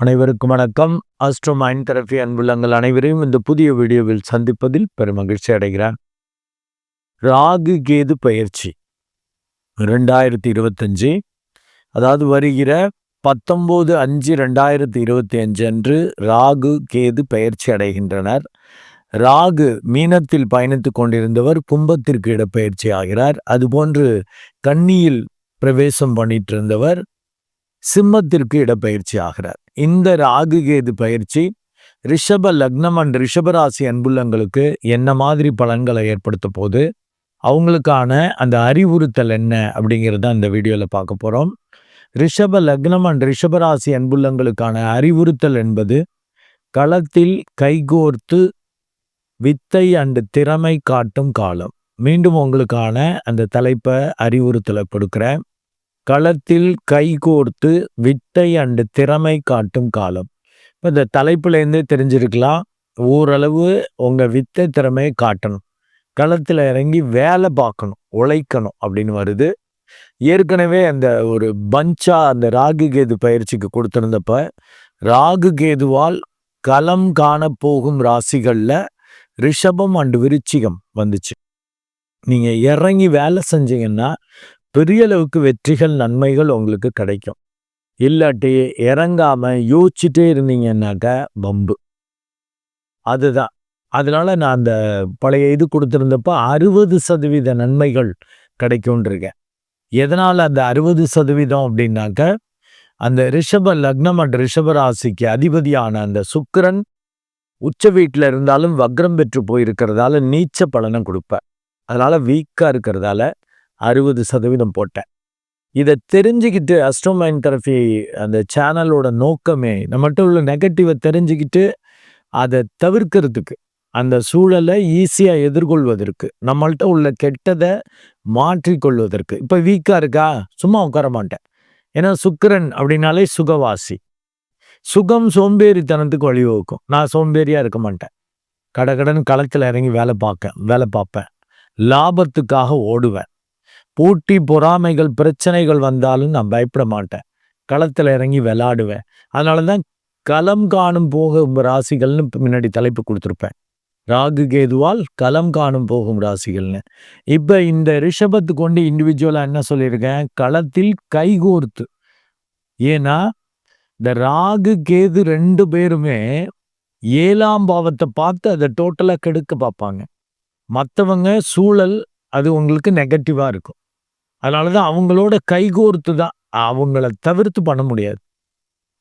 அனைவருக்கும் வணக்கம். Astro mind therapy அன்புள்ளங்கள் அனைவரையும் இந்த புதிய வீடியோவில் சந்திப்பதில் பெருமகிழ்ச்சி அடைகிறேன். ராகு கேது பயிற்சி ரெண்டாயிரத்தி இருபத்தஞ்சி. அதாவது வருகிற பத்தொம்போது அஞ்சு ரெண்டாயிரத்தி இருபத்தி அஞ்சு அன்று ராகு கேது பயிற்சி அடைகின்றனர். ராகு மீனத்தில் பயணித்து கொண்டிருந்தவர் கும்பத்திற்கு இடப்பெயர்ச்சி ஆகிறார். அதுபோன்று கன்னியில் பிரவேசம் பண்ணிட்டு இருந்தவர் சிம்மத்திற்கு இடப்பெயர்ச்சி ஆகிறார். இந்த ராகு கேது பயிற்சி ரிஷப லக்னம் அண்ட் ரிஷபராசி அன்புள்ளங்களுக்கு என்ன மாதிரி பலன்களை ஏற்படுத்த போது அவங்களுக்கான அந்த அறிவுறுத்தல் என்ன அப்படிங்கிறத அந்த வீடியோவில் பார்க்க போகிறோம் ரிஷப லக்னம் அண்ட் ரிஷபராசி அன்புள்ளங்களுக்கான அறிவுறுத்தல் என்பது களத்தில் கைகோர்த்து வித்தை அண்டு திறமை காட்டும் காலம். மீண்டும் உங்களுக்கான அந்த தலைப்பை அறிவுறுத்தலை கொடுக்குறேன். களத்தில் கைகோர்த்து வித்தை அண்டு திறமை காட்டும் காலம். இப்போ இந்த தலைப்புலேருந்தே தெரிஞ்சிருக்கலாம். ஓரளவு உங்கள் வித்தை திறமையை காட்டணும். களத்தில் இறங்கி வேலை பார்க்கணும் உழைக்கணும் அப்படின்னு வருது. ஏற்கனவே அந்த ஒரு பஞ்சா அந்த ராகு கேது பயிற்சிக்கு கொடுத்துருந்தப்ப ராகு கேதுவால் களம் காண போகும் ராசிகளில் ரிஷபம் அண்டு விருச்சிகம் வந்துச்சு. நீங்கள் இறங்கி வேலை செஞ்சீங்கன்னா பெரிய அளவுக்கு வெற்றிகள் நன்மைகள் உங்களுக்கு கிடைக்கும். இல்லாட்டி இறங்காமல் யோசிச்சுட்டே இருந்தீங்கன்னாக்க பம்பு அதுதான். அதனால் நான் அந்த பழைய இது கொடுத்துருந்தப்போ அறுபது சதவீத நன்மைகள் கிடைக்கும்ன்றிருக்கேன். எதனால் அந்த அறுபது சதவீதம் அப்படின்னாக்க அந்த ரிஷப லக்னம் அண்ட் ரிஷபராசிக்கு அதிபதியான அந்த சுக்கரன் உச்ச வீட்டில் இருந்தாலும் வக்ரம் பெற்று போயிருக்கிறதால நீச்ச பலனை கொடுப்பேன் அதனால் வீக்காக இருக்கிறதால அறுபது சதவீதம் போட்டேன். இதை தெரிஞ்சுக்கிட்டு அஸ்ட்ரோமைன் தெரபி அந்த சேனலோட நோக்கமே நம்மகிட்ட உள்ள நெகட்டிவை தெரிஞ்சுக்கிட்டு அதை தவிர்க்கிறதுக்கு அந்த சூழலை ஈஸியாக எதிர்கொள்வதற்கு நம்மள்கிட்ட உள்ள கெட்டதை மாற்றிக்கொள்வதற்கு. இப்போ வீக்காக இருக்கா? சும்மா உட்கார மாட்டேன். ஏன்னா சுக்கரன் அப்படின்னாலே சுகவாசி. சுகம் சோம்பேறித்தனத்துக்கு வழிவகுக்கும். நான் சோம்பேறியாக இருக்க மாட்டேன். கடகடன் களத்தில் இறங்கி வேலை பார்க்க வேலை பார்ப்பேன். லாபத்துக்காக ஓடுவேன். போட்டி பொறாமைகள் பிரச்சனைகள் வந்தாலும் நான் பயப்பட மாட்டேன். களத்தில் இறங்கி விளாடுவேன் அதனால தான் களம் காணும் போகும் ராசிகள்னு முன்னாடி தலைப்பு கொடுத்துருப்பேன். ராகு கேதுவால் களம் காணும் போகும் ராசிகள்னு. இப்போ இந்த ரிஷபத்து கொண்டு இண்டிவிஜுவலாக என்ன சொல்லியிருக்கேன்? களத்தில் கைகோர்த்து. ஏன்னா இந்த ராகு கேது ரெண்டு பேருமே ஏழாம் பாவத்தை பார்த்து அதை டோட்டலாக கெடுக்க பார்ப்பாங்க. மற்றவங்க சூழல் அது உங்களுக்கு நெகட்டிவாக இருக்கும். அதனால தான் அவங்களோட கைகோர்த்து தான் அவங்கள தவிர்த்து பண்ண முடியாது.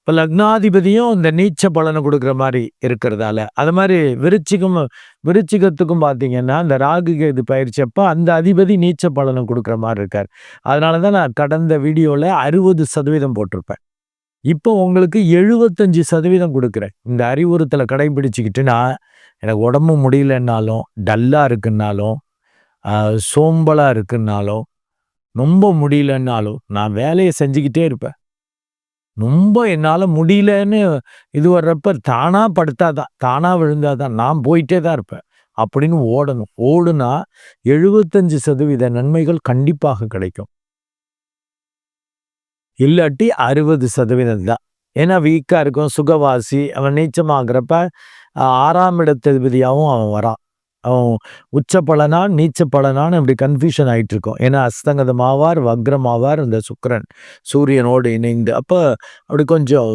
இப்போ லக்னாதிபதியும் இந்த நீச்ச பலனை கொடுக்குற மாதிரி இருக்கிறதால அது மாதிரி விருச்சிகம் விருச்சிகத்துக்கும் பார்த்தீங்கன்னா இந்த ராகு கேது பயிற்சியப்போ அந்த அதிபதி நீச்ச பலனை கொடுக்குற மாதிரி இருக்கார். அதனால தான் நான் கடந்த வீடியோவில் அறுபது சதவீதம் போட்டிருப்பேன். இப்போ உங்களுக்கு எழுபத்தஞ்சு சதவீதம் கொடுக்குறேன். இந்த அறிவுறுத்தலை கடைபிடிச்சிக்கிட்டு நான் எனக்கு உடம்பு முடியலன்னாலும் டல்லாக இருக்குன்னாலும் சோம்பலாக இருக்குன்னாலும் ரொம்ப முடியலன்னாலும் நான் வேலையை செஞ்சுக்கிட்டே இருப்பேன். ரொம்ப என்னால் முடியலன்னு இது வர்றப்ப தானாக படுத்தாதான் தானாக விழுந்தாதான் நான் போயிட்டே தான் இருப்பேன். அப்படின்னு ஓடணும். ஓடுனா எழுபத்தஞ்சு சதவீத நன்மைகள் கண்டிப்பாக கிடைக்கும். இல்லாட்டி அறுபது சதவீதம் தான். ஏன்னா வீக்காக இருக்கும் சுகவாசி அவன் நீச்சமாகிறப்ப ஆறாம் இடத்ததிபதியாகவும் அவன் வரான். அவன் உச்ச பலனா நீச்ச பலனான்னு இப்படி கன்ஃபியூஷன் ஆகிட்டு இருக்கும் ஏன்னா அஸ்தங்கதமாவார் வக்ரமாவார் இந்த சுக்கரன் சூரியனோடு இணைந்து. அப்போ அப்படி கொஞ்சம்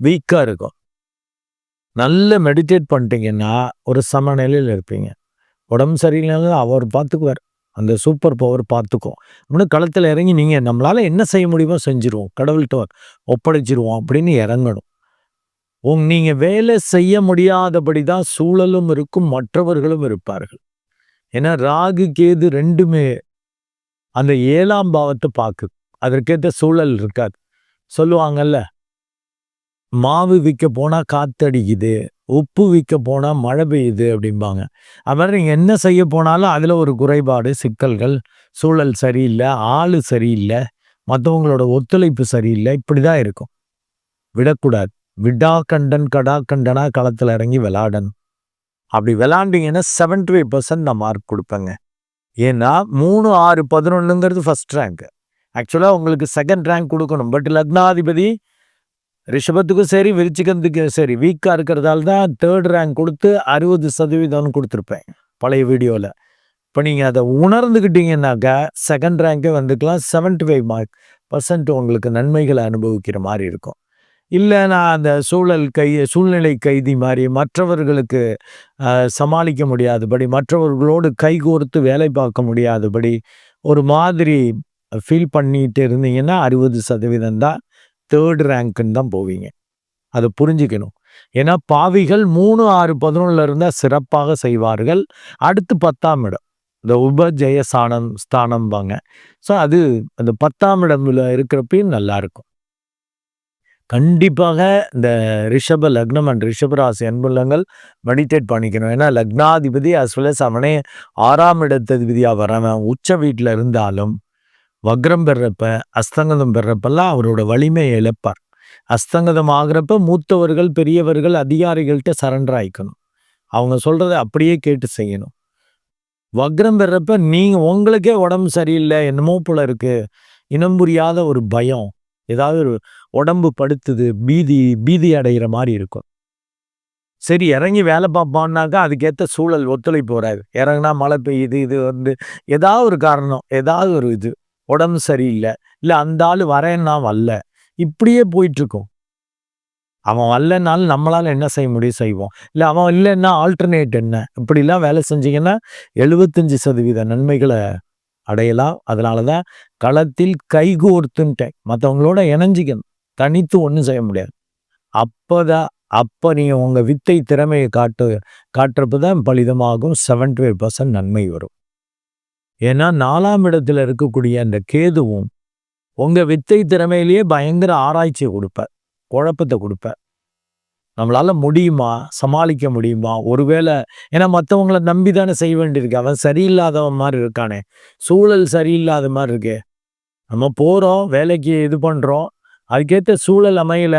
வீக்காக இருக்கும். நல்ல மெடிடேட் பண்ணிட்டீங்கன்னா ஒரு சமநிலையில் இருப்பீங்க. உடம்பு சரியில்லைனாலும் அவர் பார்த்துக்குவார். அந்த சூப்பர் பவர் பார்த்துக்கும். அப்படின்னு களத்தில் இறங்கி நீங்கள் நம்மளால் என்ன செய்ய முடியுமோ செஞ்சுருவோம். கடவுள்கிட்ட ஒப்படைச்சிருவோம் அப்படின்னு இறங்கணும். உங் நீங்க வேலை செய்ய முடியாதபடி தான் சூழலும் இருக்கும் மற்றவர்களும் இருப்பார்கள். ஏன்னா ராகு கேது ரெண்டுமே அந்த ஏழாம் பாவத்தை பார்க்கு அதற்கேற்ற சூழல் இருக்காது. சொல்லுவாங்கல்ல மாவு விற்க போனால் காத்தடிக்குது உப்பு விற்க போனால் மழை பெய்யுது அப்படிம்பாங்க. அது மாதிரி நீங்கள் என்ன செய்ய போனாலும் அதில் ஒரு குறைபாடு சிக்கல்கள் சூழல் சரியில்லை ஆள் சரியில்லை மற்றவங்களோட ஒத்துழைப்பு சரியில்லை இப்படி தான் இருக்கும். விடக்கூடாது. விடா கண்டன் கடா கண்டனா களத்தில் இறங்கி விளாடணும். அப்படி விளாண்டிங்கன்னா செவன்டி ஃபைவ் பர்சன்ட் நான் மார்க் கொடுப்பேங்க. ஏன்னா மூணு ஆறு பதினொன்றுங்கிறது ஃபஸ்ட் ரேங்க் ஆக்சுவலாக உங்களுக்கு செகண்ட் ரேங்க் கொடுக்கணும். பட் லக்னாதிபதி ரிஷபத்துக்கும் சரி விருச்சிகத்துக்கும் சரி வீக்காக இருக்கிறதால தான் தேர்ட் ரேங்க் கொடுத்து அறுபது சதவீதம்னு கொடுத்துருப்பேன் பழைய வீடியோவில் இப்போ நீங்கள் அதை உணர்ந்துக்கிட்டீங்கன்னாக்கா செகண்ட் ரேங்கே வந்துக்கலாம். செவன்டி ஃபைவ் மார்க் பர்சன்ட் உங்களுக்கு நன்மைகளை அனுபவிக்கிற மாதிரி இருக்கும். இல்லை நான் அந்த சூழல் கை சூழ்நிலை கைதி மாதிரி மற்றவர்களுக்கு சமாளிக்க முடியாதபடி மற்றவர்களோடு கைகோர்த்து வேலை பார்க்க முடியாதபடி ஒரு மாதிரி ஃபீல் பண்ணிட்டு இருந்தீங்கன்னா அறுபது சதவீதம் தான் தேர்ட் ரேங்க்குன்னு தான் போவீங்க. அதை புரிஞ்சுக்கணும். ஏன்னா பாவிகள் மூணு ஆறு பதினொன்றில் இருந்தால் சிறப்பாக செய்வார்கள். அடுத்து பத்தாம் இடம். இந்த உபஜெய சாணம் ஸ்தானம்பாங்க. ஸோ அது அந்த பத்தாம் இடம்ல இருக்கிறப்பையும் நல்லாயிருக்கும் கண்டிப்பாக இந்த ரிஷப லக்னம் அண்ட் ரிஷபராசி அன்புள்ளங்கள் மெடிடேட் பண்ணிக்கணும். ஏன்னா லக்னாதிபதி அஸ் வெல் அஸ் அவனே ஆறாம் இடத்ததிபதியாக வரவன் உச்ச வீட்டில் இருந்தாலும் வக்ரம் பெறப்ப அஸ்தங்கதம் பெறப்பெல்லாம் அவரோட வலிமையை இழப்பார். அஸ்தங்கதம் ஆகிறப்ப மூத்தவர்கள் பெரியவர்கள் அதிகாரிகள்கிட்ட சரண்டர் ஆயிக்கணும். அவங்க சொல்கிறத அப்படியே கேட்டு செய்யணும். வக்ரம் பெறப்ப நீங்கள் உங்களுக்கே உடம்பு சரியில்லை என்னமோ போல இருக்குது இனம் புரியாத ஒரு பயம் ஏதாவது ஒரு உடம்பு படுத்துது பீதி பீதி அடைகிற மாதிரி இருக்கும். சரி இறங்கி வேலை பார்ப்பான்னாக்கா அதுக்கேற்ற சூழல் ஒத்துழைப்பு வராது. இறங்கினா மழை பெய்யுது இது வந்து ஏதாவது ஒரு காரணம் ஏதாவது ஒரு இது. உடம்பு சரியில்லை. இல்லை அந்த ஆள் வரேன்னா வரல. இப்படியே போயிட்டுருக்கும். அவன் வரலனாலும் நம்மளால் என்ன செய்ய முடியும்? செய்வோம். இல்லை அவன் இல்லைன்னா ஆல்டர்னேட் என்ன? இப்படிலாம் வேலை செஞ்சீங்கன்னா எழுபத்தஞ்சு சதவீத நன்மைகளை அடையலாம். அதனால தான் களத்தில் கைகோர்த்துன்ட்டேன் மற்றவங்களோட இணைஞ்சிக்கணும். தனித்து ஒன்றும் செய்ய முடியாது. அப்போ தான் அப்போ நீங்கள் உங்கள் வித்தை திறமையை காட்டு காட்டுறப்ப தான் பலிதமாகும் செவன்டி ஃபைவ் பர்சன்ட் நன்மை வரும். ஏன்னா நாலாம் இடத்துல இருக்கக்கூடிய அந்த கேதுவும் உங்கள் வித்தை திறமையிலேயே பயங்கர ஆராய்ச்சியை கொடுப்ப குழப்பத்தை கொடுப்ப நம்மளால் முடியுமா? சமாளிக்க முடியுமா? ஒருவேளை ஏன்னா மற்றவங்கள நம்பி தானே செய்ய வேண்டியிருக்கு. அவன் சரியில்லாதவன் மாதிரி இருக்கானே. சூழல் சரியில்லாத மாதிரி இருக்கு. நம்ம போகிறோம் வேலைக்கு இது பண்ணுறோம் அதுக்கேற்ற சூழல் அமையல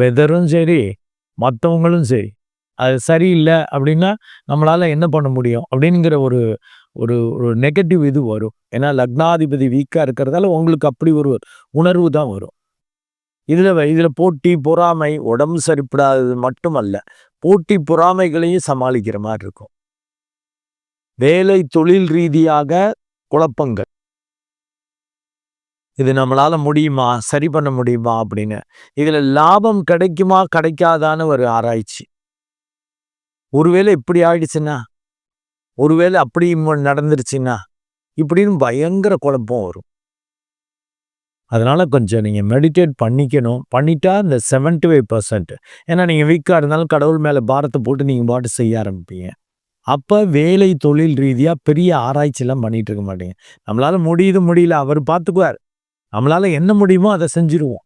வெதரும் சரி மற்றவங்களும் சரி. அது சரியில்லை அப்படின்னா நம்மளால் என்ன பண்ண முடியும்? அப்படிங்கிற ஒரு ஒரு ஒரு நெகட்டிவ் இது வரும். ஏன்னா லக்னாதிபதி வீக்காக இருக்கிறதால உங்களுக்கு அப்படி ஒரு உணர்வு தான் வரும். இதில் இதில் போட்டி பொறாமை உடம்பு சரிப்படாதது மட்டுமல்ல போட்டி பொறாமைகளையும் சமாளிக்கிற மாதிரி இருக்கும். வேலை தொழில் ரீதியாக குழப்பங்கள். இது நம்மளால் முடியுமா? சரி பண்ண முடியுமா? அப்படின்னு. இதில் லாபம் கிடைக்குமா? கிடைக்காதான்னு ஒரு ஆராய்ச்சி. ஒருவேளை இப்படி ஆயிடுச்சுன்னா? ஒருவேளை அப்படி நடந்துருச்சுன்னா? இப்படின்னு பயங்கர குழப்பம் வரும். அதனால் கொஞ்சம் நீங்கள் மெடிடேட் பண்ணிக்கணும். பண்ணிட்டா இந்த செவன்டி ஃபைவ் பர்சன்ட் ஏன்னா நீங்கள் வீக்காக இருந்தாலும் கடவுள் மேலே பாரத்தை போட்டு நீங்கள் பாட்டு செய்ய ஆரம்பிப்பீங்க. அப்போ வேலை தொழில் ரீதியாக பெரிய ஆராய்ச்சிலாம் பண்ணிகிட்டு இருக்க மாட்டீங்க. நம்மளால் முடியுது முடியல. அவர் பார்த்துக்குவார் நம்மளால் என்ன முடியுமோ அதை செஞ்சிருவோம்.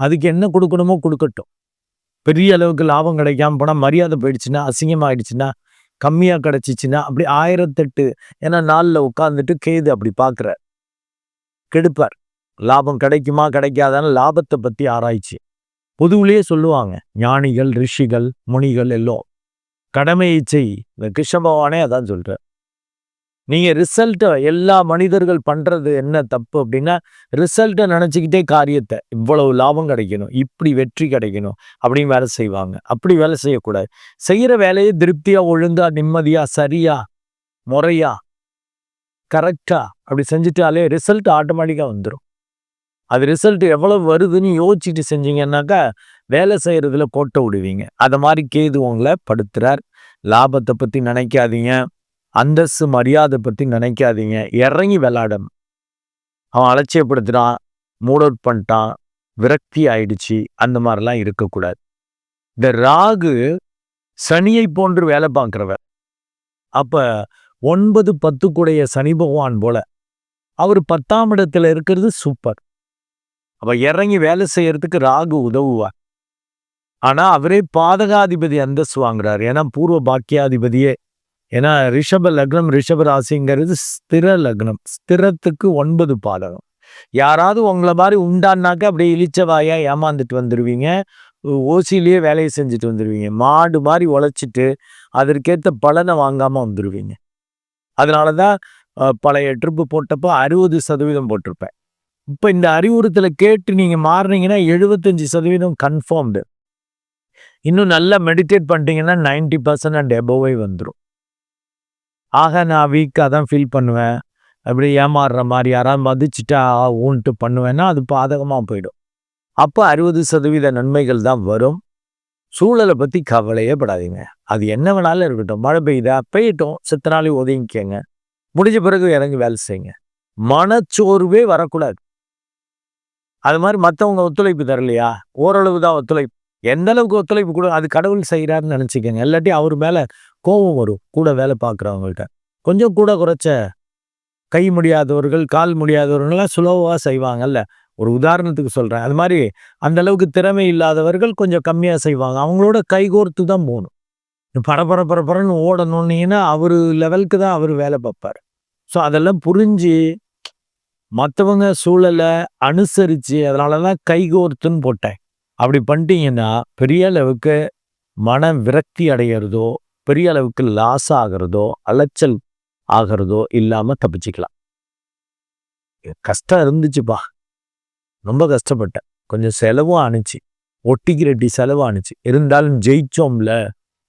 அதுக்கு என்ன கொடுக்கணுமோ கொடுக்கட்டும். பெரிய அளவுக்கு லாபம் கிடைக்காம போனால் மரியாதை போயிடுச்சுன்னா அசிங்கமாயிடுச்சுன்னா கம்மியாக கிடச்சிச்சின்னா அப்படி ஆயிரத்தெட்டு ஏன்னா நாளில் உட்காந்துட்டு கேது அப்படி பார்க்குறார். கெடுப்பார். லாபம் கிடைக்குமா கிடைக்காதான்னு லாபத்தை பற்றி ஆராய்ச்சி. பொதுவிலேயே சொல்லுவாங்க ஞானிகள் ரிஷிகள் முனிகள் எல்லாம் கடமையை செய். இந்த கிருஷ்ண பகவானே அதான் சொல்கிறார் நீங்கள் ரிசல்ட்டை எல்லா மனிதர்கள் பண்ணுறது என்ன தப்பு அப்படின்னா ரிசல்ட்டை நினச்சிக்கிட்டே காரியத்தை இவ்வளவு லாபம் கிடைக்கணும் இப்படி வெற்றி கிடைக்கணும் அப்படின்னு வேலை செய்வாங்க. அப்படி வேலை செய்யக்கூடாது. செய்கிற வேலையை திருப்தியாக ஒழுந்தா நிம்மதியாக சரியா முறையா கரெக்டா அப்படி செஞ்சுட்டாலே ரிசல்ட் ஆட்டோமேட்டிக்காக வந்துடும் அது ரிசல்ட் எவ்வளவு வருதுன்னு யோசிச்சுட்டு செஞ்சீங்கன்னாக்கா வேலை செய்கிறதுல கோட்டை விடுவீங்க. அதை மாதிரி கேது உங்களை படுத்துறார். லாபத்தை பற்றி நினைக்காதீங்க. அந்தஸ்து மரியாதை பற்றி நினைக்காதீங்க. இறங்கி விளாடணும் அவன் அலட்சியப்படுத்தினான் மூட் அவுட் பண்ணிட்டான் விரக்தி ஆயிடுச்சு அந்த மாதிரிலாம் இருக்கக்கூடாது. இந்த ராகு சனியை போன்று வேலை பார்க்குறவர். அப்போ ஒன்பது பத்துக்குடைய சனி பகவான் போல அவர் பத்தாம் இடத்துல இருக்கிறது சூப்பர். அப்போ இறங்கி வேலை செய்யறதுக்கு ராகு உதவுவார் ஆனால் அவரே பாதகாதிபதி அந்தஸ்து வாங்குறார். ஏன்னா பூர்வ பாக்கியாதிபதியே ஏன்னா ரிஷப லக்னம் ரிஷப ராசிங்கிறது ஸ்திர லக்னம். ஸ்திரத்துக்கு ஒன்பது பாலகம் யாராவது உங்களை மாதிரி உண்டானாக்கா அப்படியே இழிச்சவாயா ஏமாந்துட்டு வந்துடுவீங்க ஓசிலேயே வேலையை செஞ்சுட்டு வந்துடுவீங்க மாடு மாதிரி உழைச்சிட்டு அதற்கேற்ற பலனை வாங்காமல் வந்துடுவீங்க அதனால தான் பழைய ட்ரிப்பு போட்டப்போ அறுபது சதவீதம் போட்டிருப்பேன். இப்போ இந்த அறிவுறுத்தலை கேட்டு நீங்கள் மாறினீங்கன்னா எழுபத்தஞ்சி சதவீதம் கன்ஃபார்ம்டு இன்னும் நல்லா மெடிடேட் பண்ணிட்டீங்கன்னா நைன்டி பர்சன்ட் அண்ட் எபோவே வந்துடும் ஆக நான் வீக்காக தான் ஃபீல் பண்ணுவேன். அப்படி ஏமாறுற மாதிரி யாராவது மதிச்சுட்டா ஊன்ட்டு பண்ணுவேன்னா அது பாதகமாக போயிடும். அப்போ அறுபது சதவீத நன்மைகள் தான் வரும். சூழலை பற்றி கவலையே படாதீங்க. அது என்ன வேணாலும் இருக்கட்டும். மழை பெய்யுதா? பெய்யட்டும். சித்த நாளை ஒதுங்கிக்கங்க. முடிஞ்ச பிறகு இறங்கி வேலை செய்யுங்க. மனச்சோர்வே வரக்கூடாது. அது மாதிரி மற்றவங்க ஒத்துழைப்பு தரலையா? ஓரளவு தான் ஒத்துழைப்பு எந்த அளவுக்கு ஒத்துழைப்பு கூட அது கடவுள் செய்கிறாருன்னு நினச்சிக்கோங்க. இல்லாட்டி அவர் மேலே கோபம் வரும் கூட வேலை பார்க்குறவங்கள்ட்ட. கொஞ்சம் கூட குறைச்ச கை முடியாதவர்கள் கால் முடியாதவர்கள்லாம் சுலோவாக செய்வாங்கல்ல. ஒரு உதாரணத்துக்கு சொல்கிறேன் அது மாதிரி அந்த அளவுக்கு திறமை இல்லாதவர்கள் கொஞ்சம் கம்மியாக செய்வாங்க. அவங்களோட கைகோர்த்து தான் போகணும். பரபர பரபரன்னு ஓடணுன்னீங்கன்னா அவர் லெவலுக்கு தான் அவர் வேலை பார்ப்பார். ஸோ அதெல்லாம் புரிஞ்சு மற்றவங்க சூழலை அனுசரித்து அதனால தான் கைகோர்த்துன்னு போட்டேன். அப்படி பண்ணிட்டீங்கன்னா பெரிய அளவுக்கு மன விரக்தி அடைகிறதோ பெரிய அளவுக்கு லாஸ் ஆகிறதோ அலைச்சல் ஆகிறதோ இல்லாமல் தப்பிச்சுக்கலாம். கஷ்டம் இருந்துச்சுப்பா. ரொம்ப கஷ்டப்பட்டேன். கொஞ்சம் செலவும் ஆணுச்சு. ஒட்டிக்கிரட்டி செலவு ஆணுச்சு. இருந்தாலும் ஜெயிச்சோம்ல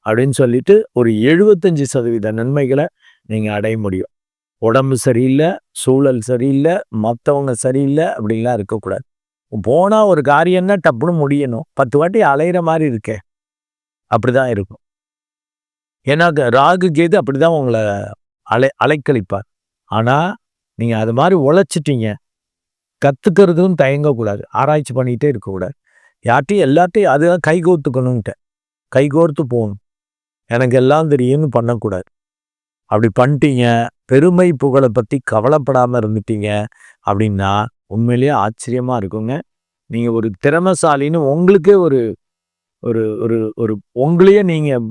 அப்படின்னு சொல்லிட்டு ஒரு எழுபத்தஞ்சு சதவீத நன்மைகளை நீங்கள் அடைய முடியும். உடம்பு சரியில்லை சூழல் சரியில்லை மற்றவங்க சரியில்லை அப்படின்லாம் இருக்கக்கூடாது. போனால் ஒரு காரியம்னா டப்புன்னு முடியணும். பத்து வாட்டி அலையிற மாதிரி இருக்கே. அப்படிதான் இருக்கும். ஏன்னா ராகு கேது அப்படிதான் உங்களை அலை அலைக்கழிப்பார். ஆனால் நீங்கள் அது மாதிரி உழைச்சிட்டீங்க. கற்றுக்கிறதும் தயங்கக்கூடாது. ஆராய்ச்சி பண்ணிகிட்டே இருக்கக்கூடாது. யார்ட்டையும் எல்லாத்தையும் அதுதான் கைகோர்த்துக்கணுன்ட்டு கைகோர்த்து போகணும். எனக்கு எல்லாம் தெரியும்னு பண்ணக்கூடாது. அப்படி பண்ணிட்டீங்க. பெருமை புகழை பற்றி கவலைப்படாமல் இருந்துட்டீங்க. அப்படின்னா உண்மையிலேயே ஆச்சரியமாக இருக்குங்க. நீங்கள் ஒரு திறமசாலின்னு உங்களுக்கே ஒரு ஒரு ஒரு ஒரு உங்களையே நீங்கள்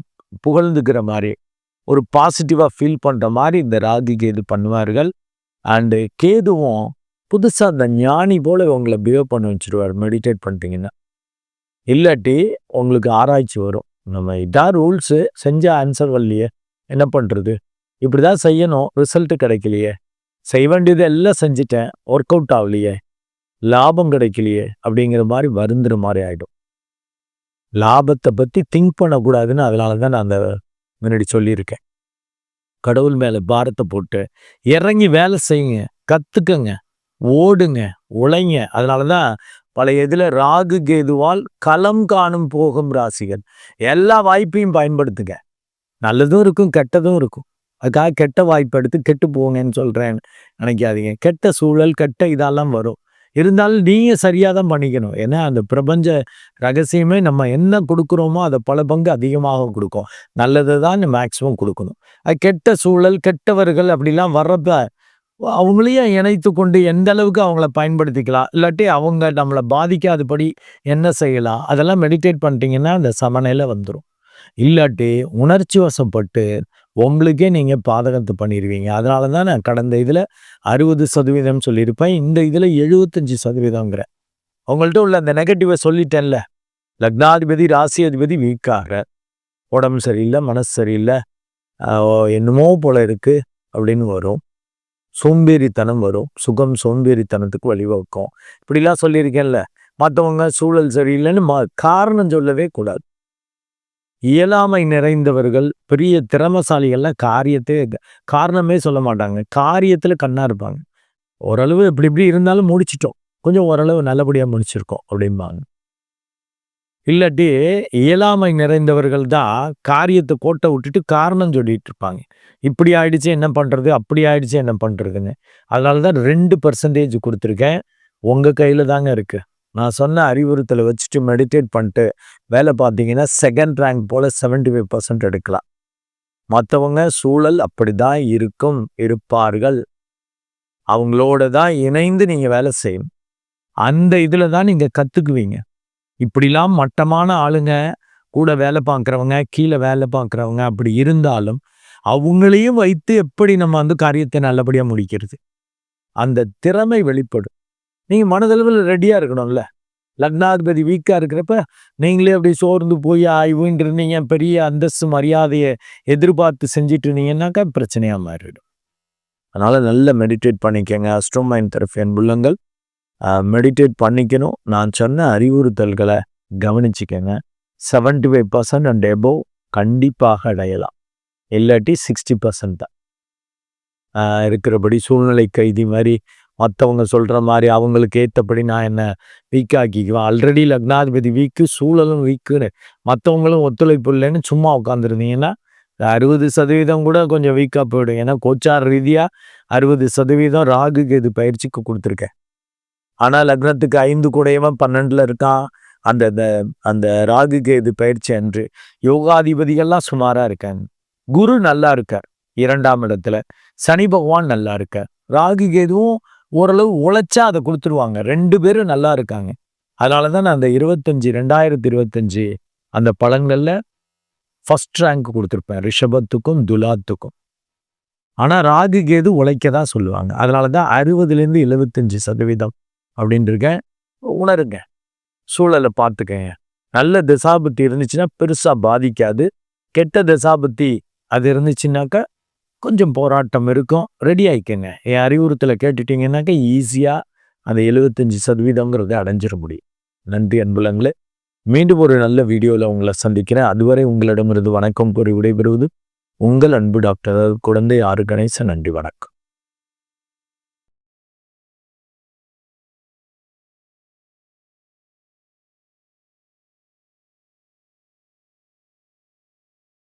புகழ்ந்துக்கிற மாதிரி ஒரு பாசிட்டிவாக ஃபீல் பண்ணுற மாதிரி இந்த ராகி கேது பண்ணுவார்கள். அண்டு கேதுவும் புதுசாக அந்த ஞானி போல் உங்களை பிஹேவ் பண்ண வச்சுருவார் மெடிடேட் பண்ணிட்டீங்கன்னா. இல்லாட்டி உங்களுக்கு ஆராய்ச்சி வரும். நம்ம இதான் ரூல்ஸு செஞ்ச ஆன்சர் வரலையே. என்ன பண்ணுறது இப்படி தான் செய்யணும். ரிசல்ட்டு கிடைக்கலையே. செய்ய வேண்டியது எல்லாம் செஞ்சிட்டேன். ஒர்க் அவுட் ஆகலையே. லாபம் கிடைக்கலையே. அப்படிங்கிற மாதிரி வருந்துற மாதிரி ஆகிடும் லாபத்தை பற்றி திங்க் பண்ணக்கூடாதுன்னு அதனால தான் நான் அந்த முன்னாடி சொல்லியிருக்கேன். கடவுள் மேலே பாரத்தை போட்டு இறங்கி வேலை செய்யுங்க கற்றுக்கங்க ஓடுங்க உழைங்க. அதனால தான் பழைய இதில் ராகு கேதுவால் களம் காணும் போகும் ராசிகள். எல்லா வாய்ப்பையும் பயன்படுத்துங்க. நல்லதும் இருக்கும் கெட்டதும் இருக்கும். அதுக்காக கெட்ட வாய்ப்பு எடுத்து கெட்டு போங்கன்னு சொல்கிறேன் நினைக்காதீங்க. கெட்ட சூழல் கெட்ட இதெல்லாம் வரும். இருந்தாலும் நீங்கள் சரியாக தான் பண்ணிக்கணும். ஏன்னா அந்த பிரபஞ்ச ரகசியமே நம்ம என்ன கொடுக்குறோமோ அதை பல பங்கு அதிகமாக கொடுக்கும். நல்லதை தான் மேக்ஸிமம் கொடுக்கணும். அது கெட்ட சூழல் கெட்டவர்கள் அப்படிலாம் வர்றப்ப அவங்களையும் இணைத்து கொண்டு எந்த அளவுக்கு அவங்கள பயன்படுத்திக்கலாம். இல்லாட்டி அவங்க நம்மளை பாதிக்காதபடி என்ன செய்யலாம்? அதெல்லாம் மெடிடேட் பண்ணிட்டீங்கன்னா அந்த சமநிலை வந்துடும் இல்லாட்டி உணர்ச்சி வசப்பட்டு உங்களுக்கே நீங்கள் பாதகத்தை பண்ணிடுவீங்க அதனால தான் நான் கடந்த இதில் அறுபது சதவீதம் சொல்லியிருப்பேன். இந்த இதில் எழுபத்தஞ்சி சதவீதங்கிறேன் உங்கள்கிட்ட உள்ள அந்த நெகட்டிவை சொல்லிட்டேன்ல. லக்னாதிபதி ராசி அதிபதி வீக்காக. உடம்பு சரியில்லை மனசு சரியில்லை. என்னமோ போல இருக்குது அப்படின்னு வரும். சோம்பேறித்தனம் வரும். சுகம் சோம்பேறித்தனத்துக்கு வழிவகுக்கும். இப்படிலாம் சொல்லியிருக்கேன்ல. மற்றவங்க சூழல் சரியில்லைன்னு மா காரணம் சொல்லவே கூடாது. இயலாமை நிறைந்தவர்கள் பெரிய திறமசாலிகள்லாம் காரியத்தை காரணமே சொல்ல மாட்டாங்க. காரியத்தில் கண்ணாக இருப்பாங்க. ஓரளவு இப்படி இப்படி இருந்தாலும் முடிச்சிட்டோம். கொஞ்சம் ஓரளவு நல்லபடியாக முடிச்சிருக்கோம் அப்படிம்பாங்க. இல்லாட்டி இயலாமை நிறைந்தவர்கள் தான் காரியத்தை கோட்டை விட்டுட்டு காரணம் சொல்லிட்டு இருப்பாங்க. இப்படி ஆயிடுச்சு என்ன பண்ணுறது அப்படி ஆயிடுச்சு என்ன பண்ணுறதுன்னு அதனால தான் ரெண்டு பர்சன்டேஜ் கொடுத்துருக்கேன். உங்கள் கையில் தாங்க இருக்குது நான் சொன்ன அறிவுறுத்தலை வச்சுட்டு மெடிடேட் பண்ணிட்டு வேலை பார்த்தீங்கன்னா செகண்ட் ரேங்க் போல் செவன்டி ஃபைவ் பர்சன்ட் எடுக்கலாம். மற்றவங்க சூழல் அப்படி தான் இருக்கும் இருப்பார்கள். அவங்களோட தான் இணைந்து நீங்கள் வேலை செய்யணும். அந்த இதில் தான் நீங்கள் கற்றுக்குவீங்க இப்படிலாம் மட்டமான ஆளுங்க கூட வேலை பார்க்குறவங்க கீழே வேலை பார்க்குறவங்க அப்படி இருந்தாலும் அவங்களையும் வைத்து எப்படி நம்ம வந்து காரியத்தை நல்லபடியாக முடிக்கிறது? அந்த திறமை வெளிப்படும். நீங்கள் மனதளவில் ரெடியாக இருக்கணும்ல. லக்னாதிபதி வீக்காக இருக்கிறப்ப நீங்களே அப்படி சோர்ந்து போய் ஆய்வுன்ட்டு இருந்தீங்க பெரிய அந்தஸ்து மரியாதையை எதிர்பார்த்து செஞ்சுட்டு இருந்தீங்கன்னாக்கா பிரச்சனையாக மாறிடும். அதனால் நல்ல மெடிடேட் பண்ணிக்கங்க. அஸ்ட்ரோமைன் தெரப்பி அன்புள்ளங்கள் மெடிடேட் பண்ணிக்கணும். நான் சொன்ன அறிவுறுத்தல்களை கவனிச்சிக்கங்க. Seventy five percent and above கண்டிப்பாக அடையலாம். இல்லாட்டி சிக்ஸ்டி பர்சன்ட் தான். இருக்கிறபடி சூழ்நிலை கைதி மாதிரி மற்றவங்க சொல்கிற மாதிரி அவங்களுக்கு ஏற்றபடி நான் என்ன வீக் ஆக்கிக்குவேன் ஆல்ரெடி லக்னாதிபதி வீக்கு சூழலும் வீக்குன்னு. மற்றவங்களும் ஒத்துழைப்பு இல்லைன்னு சும்மா உட்காந்துருந்தீங்கன்னா அறுபது சதவீதம் கூட கொஞ்சம் வீக்காக போயிடும். ஏன்னா கோச்சார் ரீதியாக அறுபது சதவீதம் ராகு கேது பயிற்சிக்கு கொடுத்துருக்கேன். ஆனால் லக்னத்துக்கு ஐந்து கூடையவன் பன்னெண்டில் இருக்கான். அந்த அந்த- அந்த ராகு கேது பயிற்சி அன்று யோகாதிபதிகள்லாம் சுமாராக இருக்காங்க குரு நல்லா இருக்கார். இரண்டாம் இடத்துல. சனி பகவான் நல்லா இருக்கார். ராகு கேதுவும் ஓரளவு உழைச்சா அதை கொடுத்துருவாங்க. ரெண்டு பேரும் நல்லா இருக்காங்க. அதனால தான் நான் அந்த இருபத்தஞ்சி ரெண்டாயிரத்தி இருபத்தஞ்சி அந்த பழங்களில் ஃபஸ்ட் ரேங்க் கொடுத்துருப்பேன். ரிஷபத்துக்கும் துலாத்துக்கும். ஆனால் ராகு கேது உழைக்க தான் சொல்லுவாங்க. அதனால தான் அறுபதுலேருந்து எழுபத்தஞ்சி சதவீதம் அப்படின்ட்டுருக்கேன் உணருங்க. சூழலை பார்த்துக்கங்க. நல்ல திசாபத்தி இருந்துச்சுன்னா பெருசாக பாதிக்காது. கெட்ட திசாபத்தி அது இருந்துச்சுன்னாக்கா கொஞ்சம் போராட்டம் இருக்கும். ரெடி ஆயிக்கங்க. என் அறிவுறுத்தலை கேட்டுட்டீங்கன்னாக்கா ஈஸியாக அந்த எழுபத்தஞ்சி சதவீதங்கிறத அடைஞ்சிட முடியும். நன்றி அன்புலங்களே. மீண்டும் ஒரு நல்ல வீடியோவில் உங்களை சந்திக்கிறேன். அதுவரை உங்களிடமிருந்து வணக்கம் கூறி விடைபெறுவது உங்கள் அன்பு டாக்டர் குழந்தை ஆறு கணேசன். நன்றி வணக்கம்.